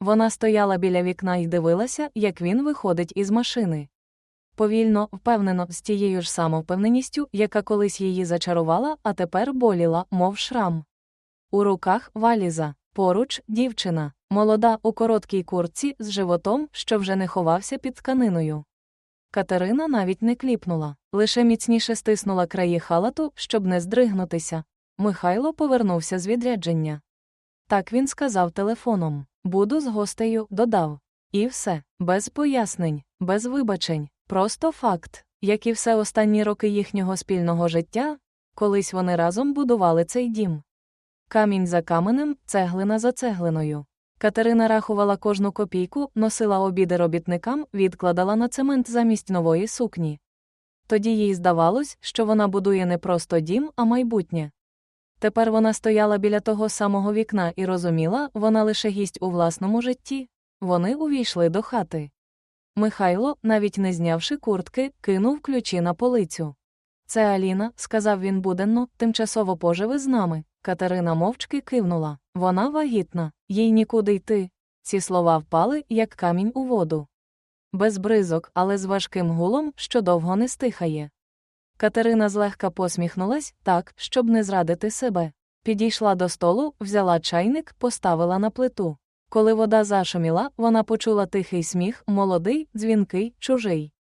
Вона стояла біля вікна і дивилася, як він виходить із машини. Повільно, впевнено, з тією ж самовпевненістю, яка колись її зачарувала, а тепер боліла, мов шрам. У руках валіза, поруч дівчина, молода у короткій куртці з животом, що вже не ховався під тканиною. Катерина навіть не кліпнула, лише міцніше стиснула краї халату, щоб не здригнутися. Михайло повернувся з відрядження. Так він сказав телефоном Буду з гостею, додав. І все, без пояснень, без вибачень, просто факт, як і все останні роки їхнього спільного життя, колись вони разом будували цей дім. Камінь за каменем, цеглина за цеглиною. Катерина рахувала кожну копійку, носила обіди робітникам, відкладала на цемент замість нової сукні. Тоді їй здавалось, що вона будує не просто дім, а майбутнє. Тепер вона стояла біля того самого вікна і розуміла, вона лише гість у власному житті. Вони увійшли до хати. Михайло, навіть не знявши куртки, кинув ключі на полицю. Це Аліна, сказав він буденно, тимчасово поживи з нами. Катерина мовчки кивнула. Вона вагітна, їй нікуди йти. Ці слова впали, як камінь у воду. Без бризок, але з важким гулом, що довго не стихає. Катерина злегка посміхнулась так, щоб не зрадити себе. Підійшла до столу, взяла чайник, поставила на плиту. Коли вода зашуміла, вона почула тихий сміх, молодий, дзвінкий, чужий.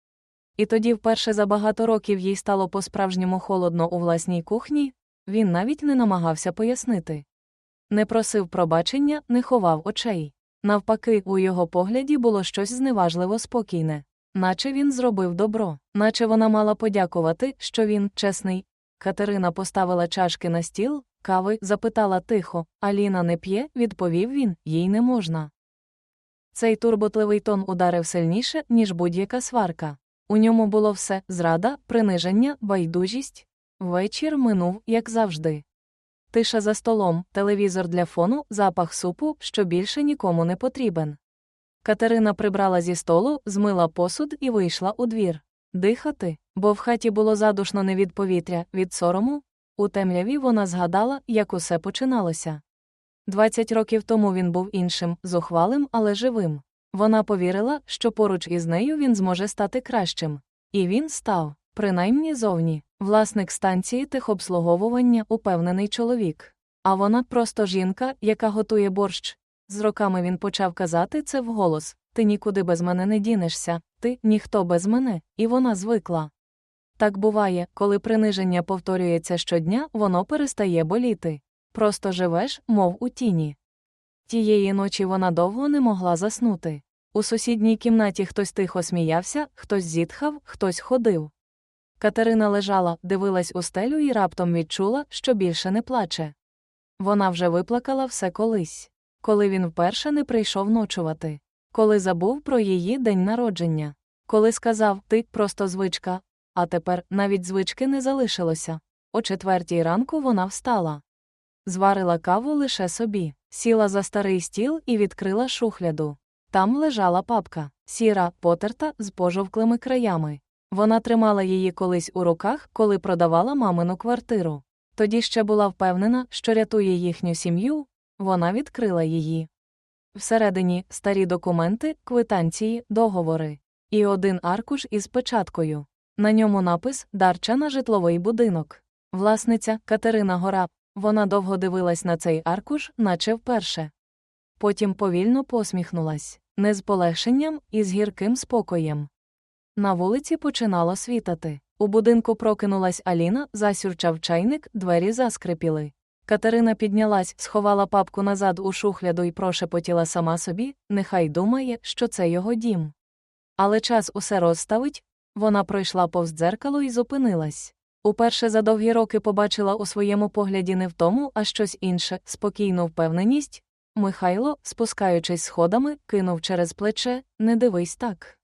І тоді вперше за багато років їй стало по-справжньому холодно у власній кухні, він навіть не намагався пояснити. Не просив пробачення, не ховав очей. Навпаки, у його погляді було щось зневажливо спокійне. Наче він зробив добро, наче вона мала подякувати, що він чесний. Катерина поставила чашки на стіл, кави, запитала тихо, Аліна не п'є, відповів він, їй не можна. Цей турботливий тон ударив сильніше, ніж будь-яка сварка. У ньому було все зрада, приниження, байдужість. Вечір минув, як завжди. Тиша за столом, телевізор для фону, запах супу, що більше нікому не потрібен. Катерина прибрала зі столу, змила посуд і вийшла у двір. Дихати, бо в хаті було задушно не від повітря, від сорому. У темряві вона згадала, як усе починалося. Двадцять років тому він був іншим, зухвалим, але живим. Вона повірила, що поруч із нею він зможе стати кращим. І він став, принаймні зовні, власник станції техобслуговування, упевнений чоловік. А вона просто жінка, яка готує борщ. З роками він почав казати це вголос Ти нікуди без мене не дінешся, ти ніхто без мене, і вона звикла. Так буває, коли приниження повторюється щодня, воно перестає боліти. Просто живеш, мов у тіні. Тієї ночі вона довго не могла заснути. У сусідній кімнаті хтось тихо сміявся, хтось зітхав, хтось ходив. Катерина лежала, дивилась у стелю і раптом відчула, що більше не плаче. Вона вже виплакала все колись, коли він вперше не прийшов ночувати, коли забув про її день народження, коли сказав Ти просто звичка, а тепер навіть звички не залишилося. О четвертій ранку вона встала. Зварила каву лише собі, сіла за старий стіл і відкрила шухляду. Там лежала папка, сіра, потерта, з пожовклими краями. Вона тримала її колись у руках, коли продавала мамину квартиру. Тоді ще була впевнена, що рятує їхню сім'ю, вона відкрила її. Всередині старі документи, квитанції, договори. І один аркуш із печаткою. На ньому напис Дарча на житловий будинок. Власниця Катерина Гора. Вона довго дивилась на цей аркуш, наче вперше. Потім повільно посміхнулась, не з полегшенням і з гірким спокоєм. На вулиці починало світати. У будинку прокинулась Аліна, засюрчав чайник, двері заскрипіли. Катерина піднялась, сховала папку назад у шухляду і прошепотіла сама собі, нехай думає, що це його дім. Але час усе розставить. Вона пройшла повз дзеркало і зупинилась. Уперше за довгі роки побачила у своєму погляді не в тому, а щось інше, спокійну впевненість. Михайло, спускаючись сходами, кинув через плече Не дивись так.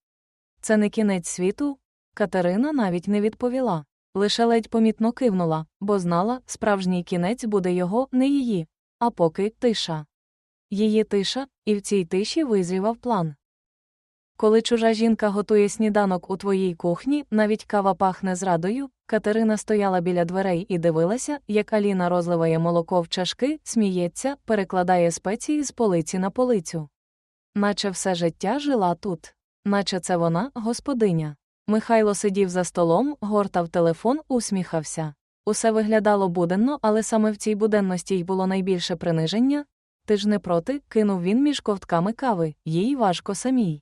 Це не кінець світу. Катерина навіть не відповіла, лише ледь помітно кивнула, бо знала, справжній кінець буде його, не її, а поки тиша. Її тиша, і в цій тиші визрівав план. Коли чужа жінка готує сніданок у твоїй кухні, навіть кава пахне зрадою, Катерина стояла біля дверей і дивилася, як Аліна розливає молоко в чашки, сміється, перекладає спеції з полиці на полицю. наче все життя жила тут, наче це вона господиня. Михайло сидів за столом, гортав телефон, усміхався. Усе виглядало буденно, але саме в цій буденності й було найбільше приниження. Ти ж не проти, кинув він між ковтками кави, їй важко самій.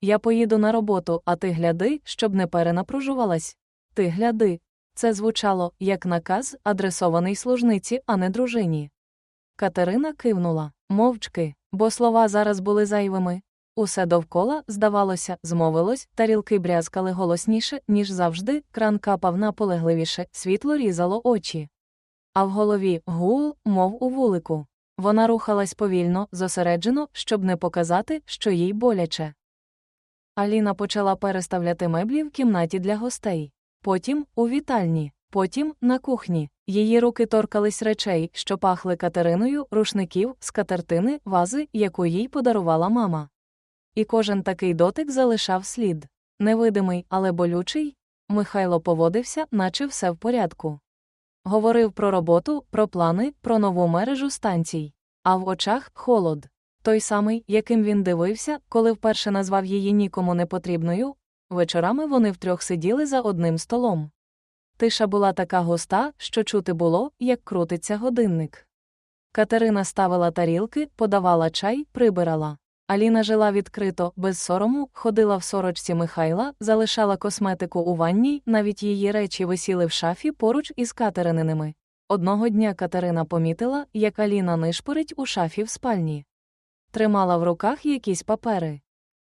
Я поїду на роботу, а ти гляди, щоб не перенапружувалась. Ти гляди. Це звучало як наказ, адресований служниці, а не дружині. Катерина кивнула, мовчки, бо слова зараз були зайвими. Усе довкола, здавалося, змовилось, тарілки брязкали голосніше, ніж завжди, кран капав наполегливіше, світло різало очі. А в голові гул, мов у вулику. Вона рухалась повільно, зосереджено, щоб не показати, що їй боляче. Аліна почала переставляти меблі в кімнаті для гостей. Потім у вітальні, потім на кухні. Її руки торкались речей, що пахли Катериною, рушників, скатертини, вази, яку їй подарувала мама. І кожен такий дотик залишав слід. Невидимий, але болючий. Михайло поводився, наче все в порядку. Говорив про роботу, про плани, про нову мережу станцій. А в очах холод. Той самий, яким він дивився, коли вперше назвав її нікому непотрібною. Вечорами вони втрьох сиділи за одним столом. Тиша була така густа, що чути було, як крутиться годинник. Катерина ставила тарілки, подавала чай, прибирала. Аліна жила відкрито, без сорому, ходила в сорочці Михайла, залишала косметику у ванній, навіть її речі висіли в шафі поруч із катерининими. Одного дня Катерина помітила, як Аліна нишпорить у шафі в спальні. Тримала в руках якісь папери.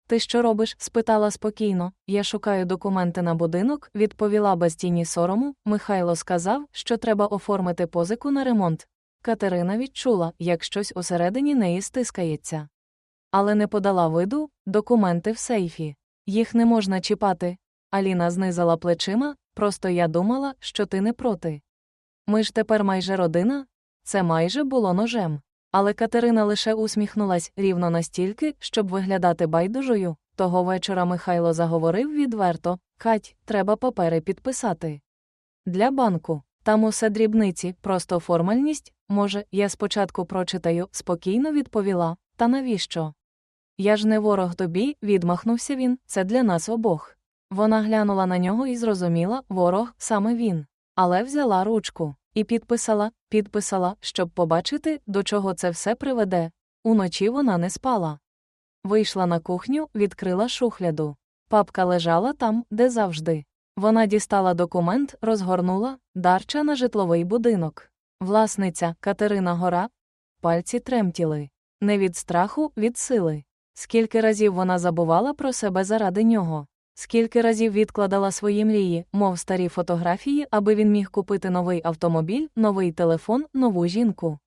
Ти що робиш? спитала спокійно. Я шукаю документи на будинок, відповіла без тіні сорому. Михайло сказав, що треба оформити позику на ремонт. Катерина відчула, як щось усередині неї стискається. Але не подала виду документи в сейфі. Їх не можна чіпати. Аліна знизала плечима, просто я думала, що ти не проти. Ми ж тепер майже родина? Це майже було ножем. Але Катерина лише усміхнулась рівно настільки, щоб виглядати байдужою. Того вечора Михайло заговорив відверто Кать, треба папери підписати. Для банку. Там усе дрібниці, просто формальність. Може, я спочатку прочитаю, спокійно відповіла. Та навіщо? Я ж не ворог тобі, відмахнувся він, це для нас обох. Вона глянула на нього і зрозуміла ворог саме він. Але взяла ручку. І підписала, підписала, щоб побачити, до чого це все приведе. Уночі вона не спала. Вийшла на кухню, відкрила шухляду. Папка лежала там, де завжди. Вона дістала документ, розгорнула дарча на житловий будинок. Власниця Катерина Гора. Пальці тремтіли. Не від страху, від сили. Скільки разів вона забувала про себе заради нього. Скільки разів відкладала свої мрії, мов старі фотографії, аби він міг купити новий автомобіль, новий телефон, нову жінку.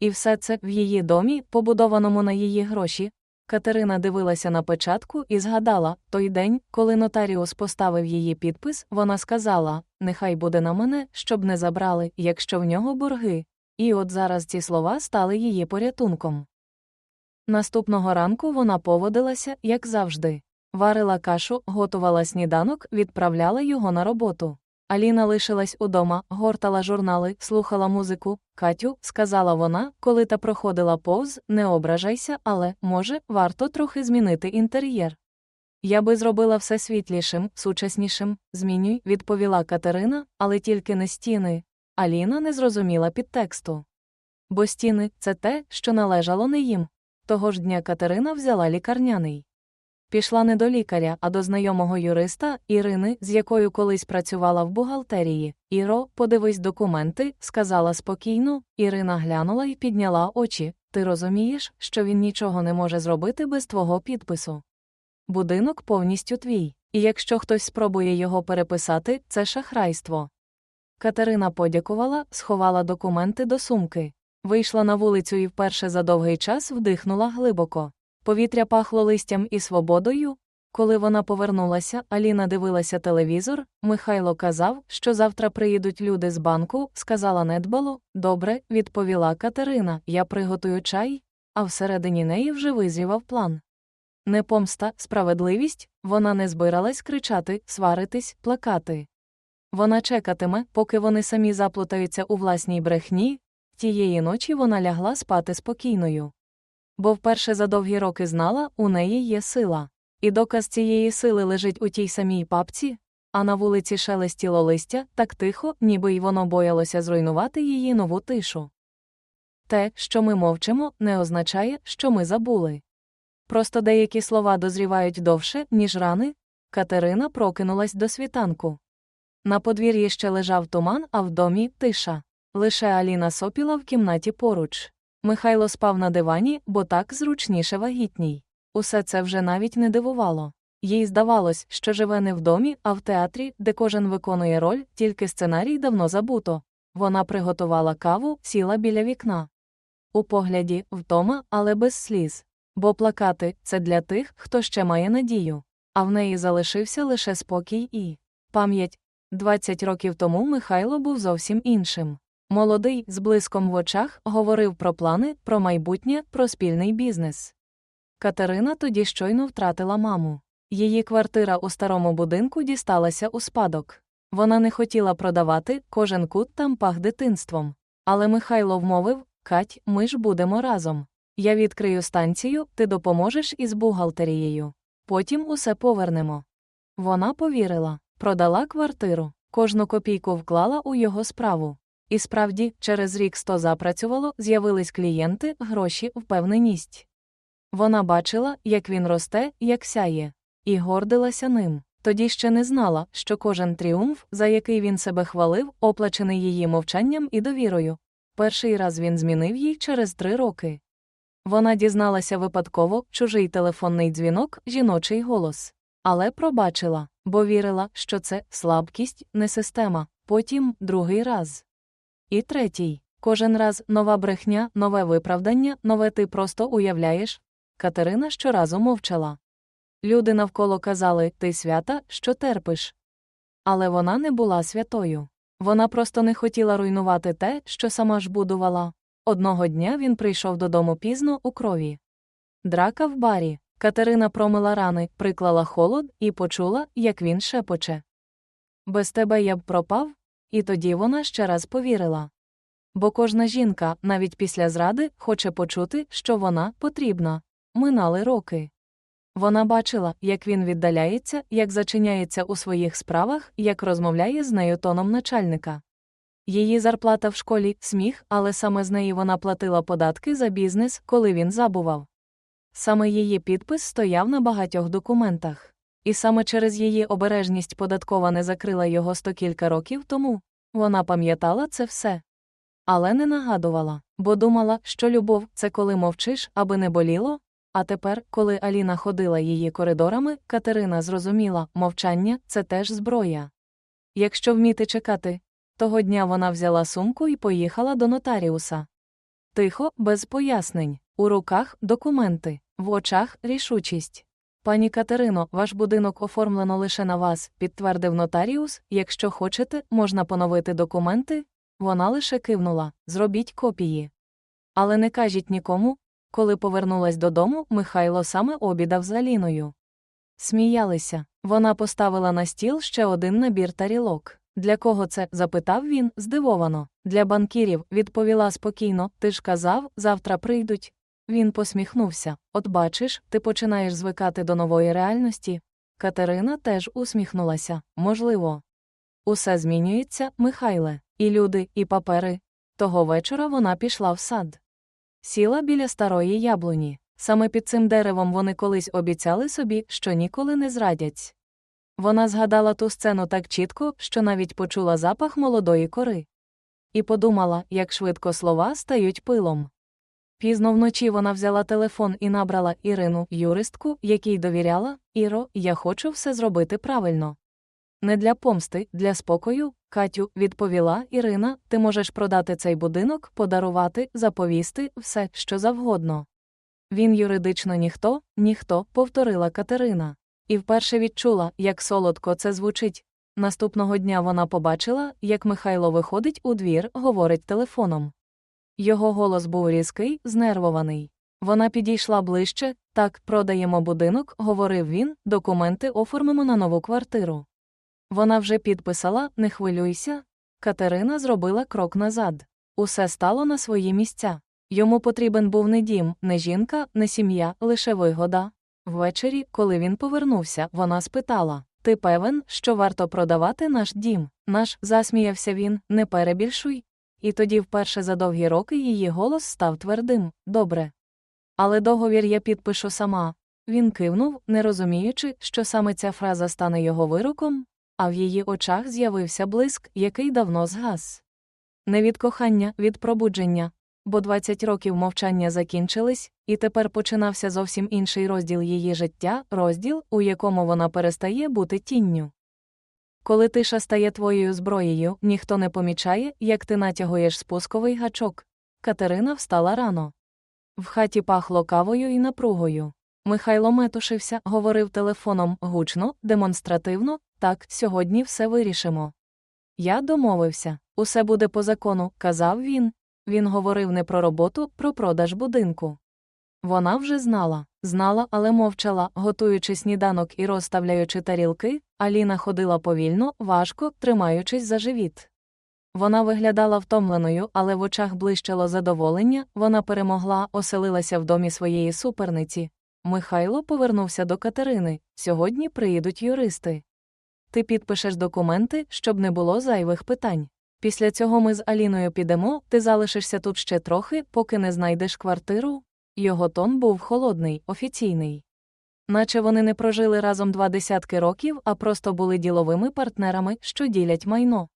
І все це в її домі, побудованому на її гроші. Катерина дивилася на печатку і згадала той день, коли нотаріус поставив її підпис, вона сказала Нехай буде на мене, щоб не забрали, якщо в нього борги. І от зараз ці слова стали її порятунком. Наступного ранку вона поводилася, як завжди. Варила кашу, готувала сніданок, відправляла його на роботу. Аліна лишилась удома, гортала журнали, слухала музику. Катю, сказала вона, коли та проходила повз, не ображайся, але, може, варто трохи змінити інтер'єр. Я би зробила все світлішим, сучаснішим, змінюй, відповіла Катерина, але тільки не стіни. Аліна не зрозуміла підтексту. Бо стіни це те, що належало не їм. Того ж дня Катерина взяла лікарняний. Пішла не до лікаря, а до знайомого юриста Ірини, з якою колись працювала в бухгалтерії. Іро, подивись документи, сказала спокійно. Ірина глянула і підняла очі. Ти розумієш, що він нічого не може зробити без твого підпису. Будинок повністю твій, і якщо хтось спробує його переписати, це шахрайство. Катерина подякувала, сховала документи до сумки. Вийшла на вулицю і вперше за довгий час вдихнула глибоко. Повітря пахло листям і свободою. Коли вона повернулася, Аліна дивилася телевізор. Михайло казав, що завтра приїдуть люди з банку, сказала недбало. Добре, відповіла Катерина, я приготую чай, а всередині неї вже визрівав план. Не помста, справедливість, вона не збиралась кричати, сваритись, плакати. Вона чекатиме, поки вони самі заплутаються у власній брехні. Тієї ночі вона лягла спати спокійною. Бо вперше за довгі роки знала, у неї є сила. І доказ цієї сили лежить у тій самій папці, а на вулиці шелестіло листя так тихо, ніби й воно боялося зруйнувати її нову тишу. Те, що ми мовчимо, не означає, що ми забули. Просто деякі слова дозрівають довше, ніж рани. Катерина прокинулась до світанку. На подвір'ї ще лежав туман, а в домі тиша. Лише Аліна сопіла в кімнаті поруч. Михайло спав на дивані, бо так зручніше вагітній. Усе це вже навіть не дивувало. Їй здавалось, що живе не в домі, а в театрі, де кожен виконує роль, тільки сценарій давно забуто. Вона приготувала каву, сіла біля вікна. У погляді втома, але без сліз. Бо плакати це для тих, хто ще має надію. А в неї залишився лише спокій і пам'ять. 20 років тому Михайло був зовсім іншим. Молодий, з блиском в очах, говорив про плани, про майбутнє, про спільний бізнес. Катерина тоді щойно втратила маму. Її квартира у старому будинку дісталася у спадок. Вона не хотіла продавати, кожен кут там пах дитинством. Але Михайло вмовив Кать, ми ж будемо разом. Я відкрию станцію, ти допоможеш із бухгалтерією. Потім усе повернемо. Вона повірила, продала квартиру, кожну копійку вклала у його справу. І справді, через рік сто запрацювало, з'явились клієнти, гроші, впевненість. Вона бачила, як він росте, як сяє, і гордилася ним. Тоді ще не знала, що кожен тріумф, за який він себе хвалив, оплачений її мовчанням і довірою. Перший раз він змінив їй через три роки. Вона дізналася випадково чужий телефонний дзвінок, жіночий голос. Але пробачила, бо вірила, що це слабкість, не система, потім другий раз. І третій. Кожен раз нова брехня, нове виправдання, нове ти просто уявляєш. Катерина щоразу мовчала. Люди навколо казали ти свята, що терпиш. Але вона не була святою. Вона просто не хотіла руйнувати те, що сама ж будувала. Одного дня він прийшов додому пізно у крові. Драка в барі. Катерина промила рани, приклала холод і почула, як він шепоче. Без тебе я б пропав? І тоді вона ще раз повірила. Бо кожна жінка, навіть після зради, хоче почути, що вона потрібна. Минали роки. Вона бачила, як він віддаляється, як зачиняється у своїх справах, як розмовляє з нею тоном начальника. Її зарплата в школі сміх, але саме з неї вона платила податки за бізнес, коли він забував. Саме її підпис стояв на багатьох документах. І саме через її обережність податкова не закрила його сто кілька років тому. Вона пам'ятала це все. Але не нагадувала, бо думала, що любов це коли мовчиш, аби не боліло. А тепер, коли Аліна ходила її коридорами, Катерина зрозуміла, мовчання це теж зброя. Якщо вміти чекати, того дня вона взяла сумку і поїхала до нотаріуса. Тихо, без пояснень, у руках документи, в очах рішучість. Пані Катерино, ваш будинок оформлено лише на вас, підтвердив нотаріус. Якщо хочете, можна поновити документи. Вона лише кивнула зробіть копії. Але не кажіть нікому. Коли повернулась додому, Михайло саме обідав з Аліною. Сміялися. Вона поставила на стіл ще один набір тарілок. Для кого це? запитав він, здивовано. Для банкірів, відповіла спокійно, ти ж казав, завтра прийдуть. Він посміхнувся. От бачиш, ти починаєш звикати до нової реальності. Катерина теж усміхнулася. Можливо. Усе змінюється, Михайле, і люди, і папери. Того вечора вона пішла в сад. Сіла біля старої яблуні. Саме під цим деревом вони колись обіцяли собі, що ніколи не зрадять. Вона згадала ту сцену так чітко, що навіть почула запах молодої кори. І подумала, як швидко слова стають пилом. Пізно вночі вона взяла телефон і набрала Ірину, юристку, якій довіряла Іро, я хочу все зробити правильно. Не для помсти, для спокою, Катю, відповіла Ірина, ти можеш продати цей будинок, подарувати, заповісти, все, що завгодно. Він юридично ніхто, ніхто, повторила Катерина. І вперше відчула, як солодко це звучить. Наступного дня вона побачила, як Михайло виходить у двір, говорить телефоном. Його голос був різкий, знервований. Вона підійшла ближче, так, продаємо будинок, говорив він, документи оформимо на нову квартиру. Вона вже підписала, не хвилюйся. Катерина зробила крок назад. Усе стало на свої місця. Йому потрібен був не дім, не жінка, не сім'я, лише вигода. Ввечері, коли він повернувся, вона спитала Ти певен, що варто продавати наш дім? Наш, засміявся він, не перебільшуй. І тоді вперше за довгі роки її голос став твердим добре. Але договір я підпишу сама. Він кивнув, не розуміючи, що саме ця фраза стане його вироком, а в її очах з'явився блиск, який давно згас. Не від кохання, від пробудження, бо 20 років мовчання закінчились, і тепер починався зовсім інший розділ її життя, розділ, у якому вона перестає бути тінню. Коли тиша стає твоєю зброєю, ніхто не помічає, як ти натягуєш спусковий гачок. Катерина встала рано. В хаті пахло кавою і напругою. Михайло метушився, говорив телефоном гучно, демонстративно так, сьогодні все вирішимо. Я домовився, усе буде по закону, казав він. Він говорив не про роботу, про продаж будинку. Вона вже знала, знала, але мовчала, готуючи сніданок і розставляючи тарілки, Аліна ходила повільно, важко, тримаючись за живіт. Вона виглядала втомленою, але в очах блищало задоволення, вона перемогла, оселилася в домі своєї суперниці. Михайло повернувся до Катерини сьогодні приїдуть юристи. Ти підпишеш документи, щоб не було зайвих питань. Після цього ми з Аліною підемо, ти залишишся тут ще трохи, поки не знайдеш квартиру. Його тон був холодний, офіційний. Наче вони не прожили разом два десятки років, а просто були діловими партнерами, що ділять майно.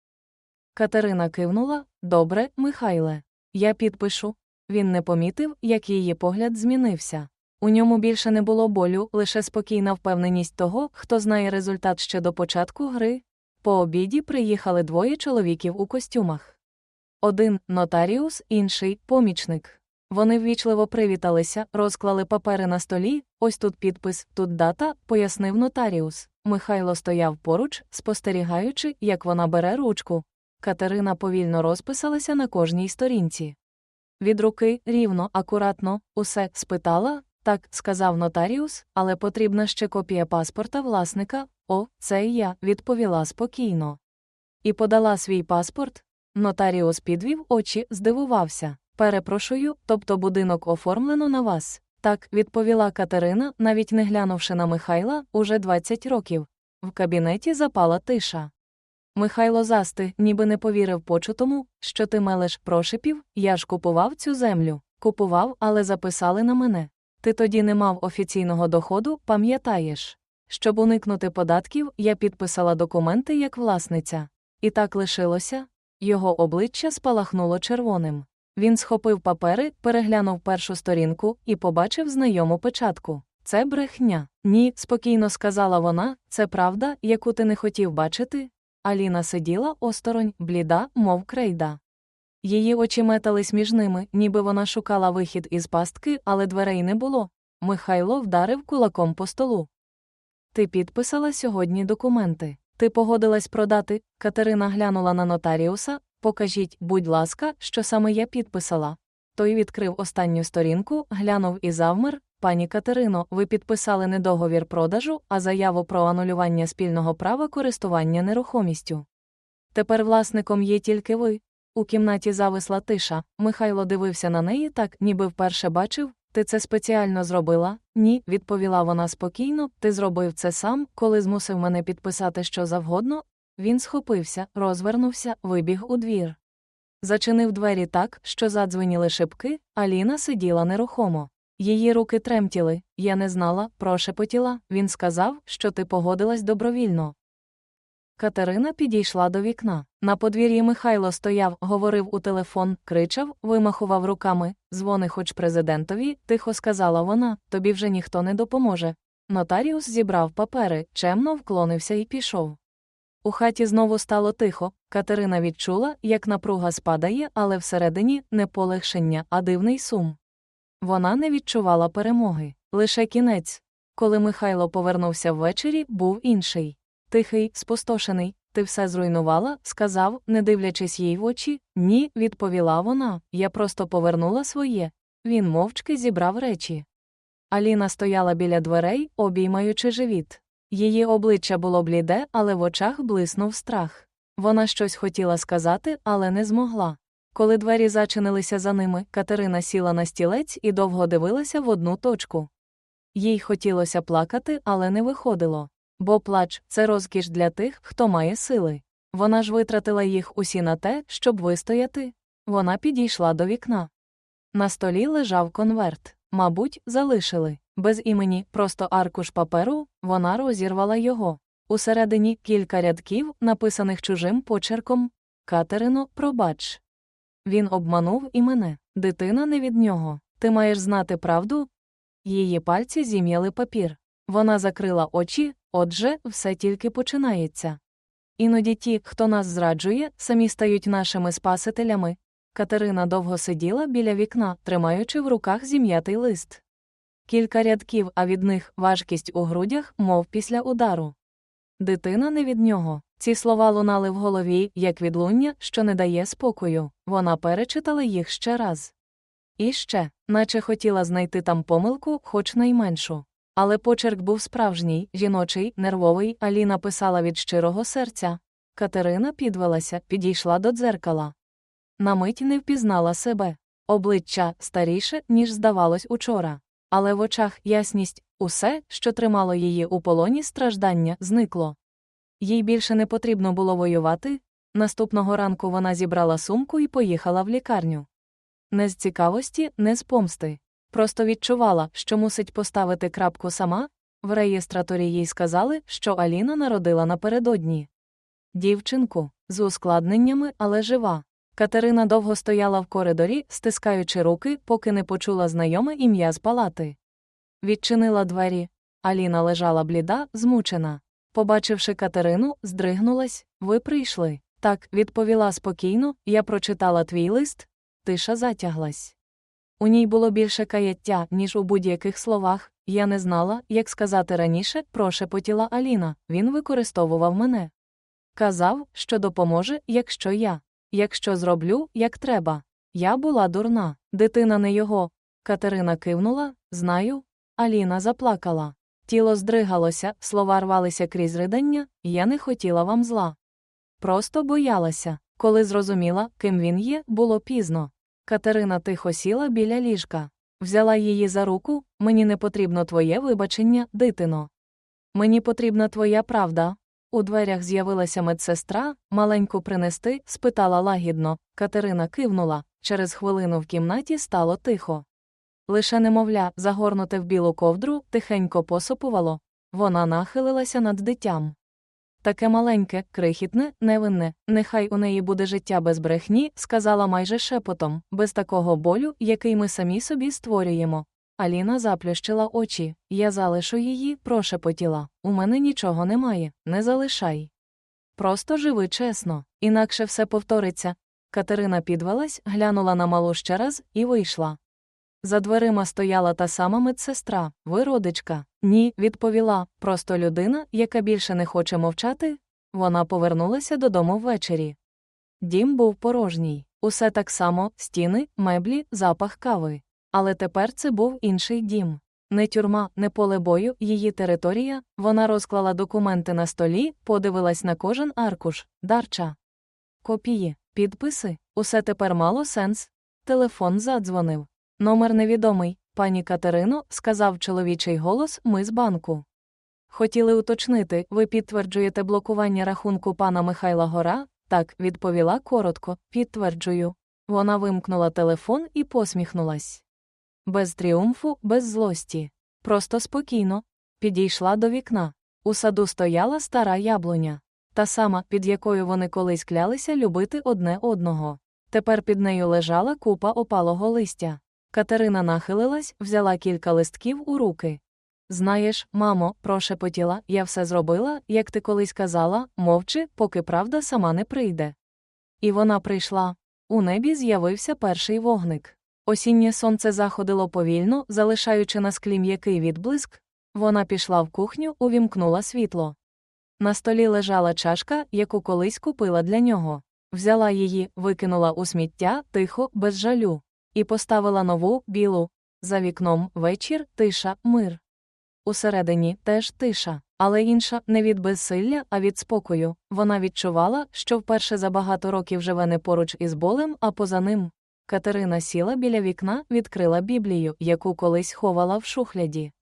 Катерина кивнула Добре, Михайле. Я підпишу. Він не помітив, як її погляд змінився. У ньому більше не було болю, лише спокійна впевненість того, хто знає результат ще до початку гри. По обіді приїхали двоє чоловіків у костюмах. Один нотаріус, інший помічник. Вони ввічливо привіталися, розклали папери на столі, ось тут підпис, тут дата, пояснив нотаріус. Михайло стояв поруч, спостерігаючи, як вона бере ручку. Катерина повільно розписалася на кожній сторінці. Від руки, рівно, акуратно, усе спитала, так, сказав нотаріус, але потрібна ще копія паспорта власника. О, це і я, відповіла спокійно. І подала свій паспорт. Нотаріус підвів очі, здивувався. Перепрошую, тобто будинок оформлено на вас. Так, відповіла Катерина, навіть не глянувши на Михайла, уже 20 років. В кабінеті запала тиша. Михайло засти, ніби не повірив почутому, що ти мелеш прошипів, я ж купував цю землю. Купував, але записали на мене. Ти тоді не мав офіційного доходу, пам'ятаєш. Щоб уникнути податків, я підписала документи як власниця. І так лишилося. Його обличчя спалахнуло червоним. Він схопив папери, переглянув першу сторінку і побачив знайому печатку. Це брехня. Ні, спокійно сказала вона, це правда, яку ти не хотів бачити. Аліна сиділа осторонь, бліда, мов крейда. Її очі метались між ними, ніби вона шукала вихід із пастки, але дверей не було. Михайло вдарив кулаком по столу. Ти підписала сьогодні документи. Ти погодилась продати. Катерина глянула на нотаріуса. Покажіть, будь ласка, що саме я підписала. Той відкрив останню сторінку, глянув і завмер. Пані Катерино, ви підписали не договір продажу, а заяву про анулювання спільного права користування нерухомістю. Тепер власником є тільки ви. У кімнаті зависла тиша. Михайло дивився на неї так, ніби вперше бачив. Ти це спеціально зробила? Ні, відповіла вона спокійно. Ти зробив це сам, коли змусив мене підписати що завгодно. Він схопився, розвернувся, вибіг у двір. Зачинив двері так, що задзвеніли шибки, Аліна сиділа нерухомо. Її руки тремтіли, я не знала, прошепотіла. Він сказав, що ти погодилась добровільно. Катерина підійшла до вікна. На подвір'ї Михайло стояв, говорив у телефон, кричав, вимахував руками. Дзвони хоч президентові, тихо сказала вона, тобі вже ніхто не допоможе. Нотаріус зібрав папери, чемно вклонився і пішов. У хаті знову стало тихо. Катерина відчула, як напруга спадає, але всередині не полегшення, а дивний сум. Вона не відчувала перемоги. Лише кінець. Коли Михайло повернувся ввечері, був інший. Тихий, спустошений, ти все зруйнувала, сказав, не дивлячись їй в очі. Ні, відповіла вона. Я просто повернула своє. Він мовчки зібрав речі. Аліна стояла біля дверей, обіймаючи живіт. Її обличчя було бліде, але в очах блиснув страх. Вона щось хотіла сказати, але не змогла. Коли двері зачинилися за ними, Катерина сіла на стілець і довго дивилася в одну точку. Їй хотілося плакати, але не виходило. Бо плач це розкіш для тих, хто має сили. Вона ж витратила їх усі на те, щоб вистояти. Вона підійшла до вікна. На столі лежав конверт. Мабуть, залишили. Без імені, просто аркуш паперу, вона розірвала його. Усередині кілька рядків, написаних чужим почерком Катерино, пробач. Він обманув і мене. Дитина не від нього. Ти маєш знати правду? Її пальці зім'яли папір. Вона закрила очі, отже, все тільки починається. Іноді ті, хто нас зраджує, самі стають нашими спасителями. Катерина довго сиділа біля вікна, тримаючи в руках зім'ятий лист. Кілька рядків, а від них важкість у грудях, мов після удару. Дитина не від нього. Ці слова лунали в голові, як відлуння, що не дає спокою. Вона перечитала їх ще раз. І ще, наче хотіла знайти там помилку, хоч найменшу. Але почерк був справжній, жіночий, нервовий, Аліна писала від щирого серця. Катерина підвелася, підійшла до дзеркала. На мить не впізнала себе. Обличчя старіше, ніж здавалось учора. Але в очах ясність, усе, що тримало її у полоні страждання, зникло. Їй більше не потрібно було воювати. Наступного ранку вона зібрала сумку і поїхала в лікарню. Не з цікавості, не з помсти. Просто відчувала, що мусить поставити крапку сама. В реєстраторі їй сказали, що Аліна народила напередодні. Дівчинку, з ускладненнями, але жива. Катерина довго стояла в коридорі, стискаючи руки, поки не почула знайоме ім'я з палати. Відчинила двері. Аліна лежала бліда, змучена. Побачивши Катерину, здригнулась ви прийшли. Так, відповіла спокійно, я прочитала твій лист. Тиша затяглась. У ній було більше каяття, ніж у будь-яких словах. Я не знала, як сказати раніше, прошепотіла Аліна. Він використовував мене. Казав, що допоможе, якщо я. Якщо зроблю, як треба. Я була дурна, дитина не його. Катерина кивнула, знаю. Аліна заплакала. Тіло здригалося, слова рвалися крізь ридання, я не хотіла вам зла. Просто боялася. Коли зрозуміла, ким він є, було пізно. Катерина тихо сіла біля ліжка. Взяла її за руку, мені не потрібно твоє вибачення, дитино. Мені потрібна твоя правда. У дверях з'явилася медсестра, маленьку принести, спитала лагідно. Катерина кивнула. Через хвилину в кімнаті стало тихо. Лише немовля, загорнуте в білу ковдру, тихенько посопувало. Вона нахилилася над дитям. Таке маленьке, крихітне, невинне, нехай у неї буде життя без брехні, сказала майже шепотом, без такого болю, який ми самі собі створюємо. Аліна заплющила очі. Я залишу її, прошепотіла. У мене нічого немає, не залишай. Просто живи чесно, інакше все повториться. Катерина підвелась, глянула на малу ще раз і вийшла. За дверима стояла та сама медсестра, ви родичка. Ні, відповіла, просто людина, яка більше не хоче мовчати. Вона повернулася додому ввечері. Дім був порожній, усе так само стіни, меблі, запах кави. Але тепер це був інший дім. Не тюрма, не поле бою, її територія. Вона розклала документи на столі, подивилась на кожен аркуш, дарча. Копії, підписи, усе тепер мало сенс. Телефон задзвонив. Номер невідомий, пані Катерино, сказав чоловічий голос, ми з банку. Хотіли уточнити, ви підтверджуєте блокування рахунку пана Михайла Гора? Так, відповіла коротко, підтверджую. Вона вимкнула телефон і посміхнулась. Без тріумфу, без злості. Просто спокійно. Підійшла до вікна. У саду стояла стара яблуня. Та сама, під якою вони колись клялися любити одне одного. Тепер під нею лежала купа опалого листя. Катерина нахилилась, взяла кілька листків у руки. Знаєш, мамо, прошепотіла, я все зробила, як ти колись казала, мовчи, поки правда сама не прийде. І вона прийшла. У небі з'явився перший вогник. Осіннє сонце заходило повільно, залишаючи на склі м'який відблиск. Вона пішла в кухню, увімкнула світло. На столі лежала чашка, яку колись купила для нього. Взяла її, викинула у сміття, тихо, без жалю і поставила нову білу. За вікном вечір, тиша, мир. Усередині теж тиша, але інша не від безсилля, а від спокою. Вона відчувала, що вперше за багато років живе не поруч із болем, а поза ним. Катерина сіла біля вікна, відкрила Біблію, яку колись ховала в шухляді.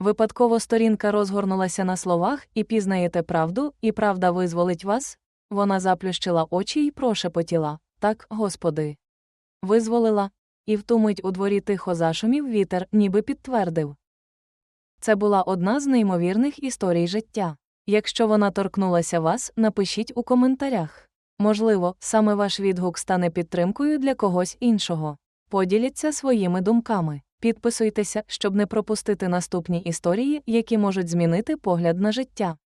Випадково сторінка розгорнулася на словах і пізнаєте правду, і правда визволить вас? Вона заплющила очі й прошепотіла Так, Господи. Визволила, і в ту мить у дворі тихо зашумів вітер, ніби підтвердив. Це була одна з неймовірних історій життя. Якщо вона торкнулася вас, напишіть у коментарях. Можливо, саме ваш відгук стане підтримкою для когось іншого. Поділіться своїми думками. Підписуйтеся, щоб не пропустити наступні історії, які можуть змінити погляд на життя.